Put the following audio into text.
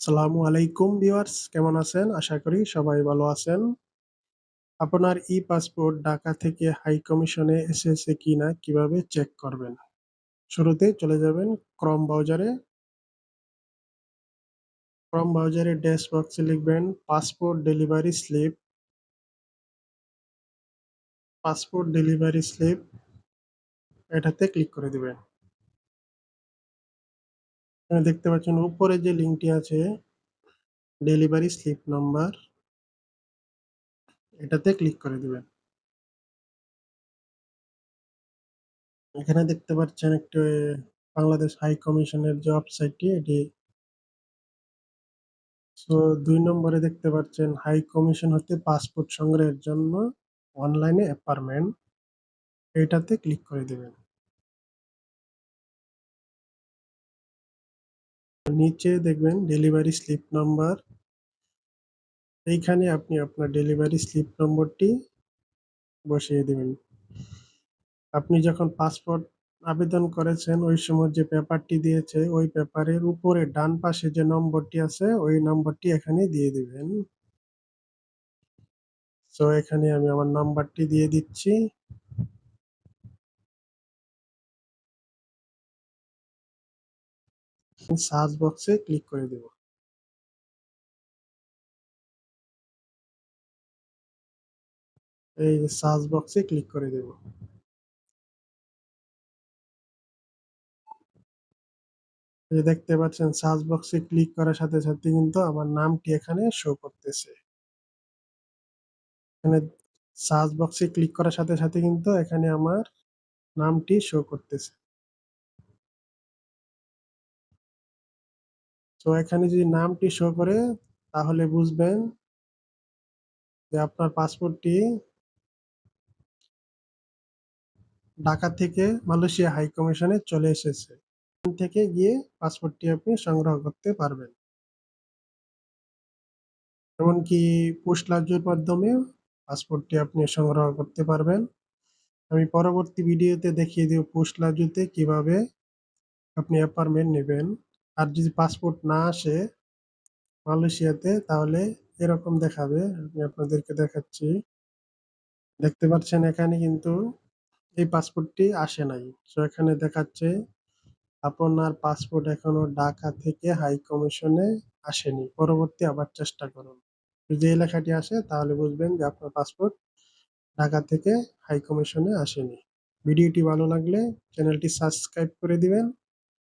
আসসালামু আলাইকুম ভিউয়ার্স, কেমন আছেন? আশা করি সবাই ভালো আছেন। আপনার ই-পাসপোর্ট ঢাকা থেকে হাই কমিশনে এসেছে কিনা কীভাবে চেক করবেন? শুরুতে চলে যাবেন ক্রম ব্রাউজারে। ক্রম ব্রাউজারে ড্যাশ বক্সে লিখবেন, passport delivery slip. Passport delivery slip, এটাতে ক্লিক করে দিবেন। এখানে দেখতে পাচ্ছেন, উপরে যে লিঙ্কটি আছে, ডেলিভারি স্লিপ নাম্বার, এটাতে ক্লিক করে দিবেন। এখানে দেখতে পাচ্ছেন একটি বাংলাদেশ হাই কমিশনের যে ওয়েবসাইটটি এটি সো দুই নম্বরে দেখতে পাচ্ছেন, হাই কমিশন হতে পাসপোর্ট সংগ্রহের জন্য অনলাইনে অ্যাপার্টমেন্ট, এটাতে ক্লিক করে দিবেন। নিচে দেখবেন ডেলিভারি স্লিপ নাম্বার এইখানে আপনি আপনার ডেলিভারি স্লিপ নম্বরটি বসিয়ে দেবেন আপনি যখন পাসপোর্ট আবেদন করেছেন, ওই সময় যে পেপারটি দিয়েছে, ওই পেপারের উপরে ডান পাশে যে নম্বরটি আছে, ওই নম্বরটি এখানে দিয়ে দিবেন। সো এখানে আমি আমার নাম্বারটি দিয়ে দিচ্ছি। সার্চ বক্সে ক্লিক করে দেব। এই সার্চ বক্সে ক্লিক করে দেব। এই দেখতে পাচ্ছেন সার্চ বক্সে ক্লিক করার সাথে, সাথে কিন্তু আমার নামটি এখানে শো করতেছে। এখানে সার্চ বক্সে ক্লিক করার সাথে, সাথে কিন্তু এখানে আমার নামটি শো করতেছে। তো এখানে যদি নামটি শো করে, তাহলে বুঝবেন যে আপনার পাসপোর্টটি ঢাকা থেকে মালয়েশিয়া হাই কমিশনে চলে এসেছে। থেকে গিয়ে পাসপোর্টটি আপনি সংগ্রহ করতে পারবেন। এমনকি পোস্ট লাজুর মাধ্যমেও পাসপোর্টটি আপনি সংগ্রহ করতে পারবেন। আমি পরবর্তী ভিডিওতে দেখিয়ে দেব পোস্ট লাজুতে কীভাবে আপনি অ্যাপার্টমেন্ট নেবেন। আর যদি পাসপোর্ট না আসে মালয়েশিয়াতে, তাহলে এরকম দেখাবে। আমি আপনাদেরকে দেখাচ্ছি। দেখতে পাচ্ছেন এখানে কিন্তু এই পাসপোর্টটি আসে নাই। সো এখানে দেখাচ্ছে আপনার পাসপোর্ট এখনও ঢাকা থেকে হাই কমিশনে আসেনি। পরবর্তী আবার চেষ্টা করুন। যদি এই লেখাটি আসে, তাহলে বুঝবেন যে আপনার পাসপোর্ট ঢাকা থেকে হাই কমিশনে আসেনি। ভিডিওটি ভালো লাগলে চ্যানেলটি সাবস্ক্রাইব করে দিবেন।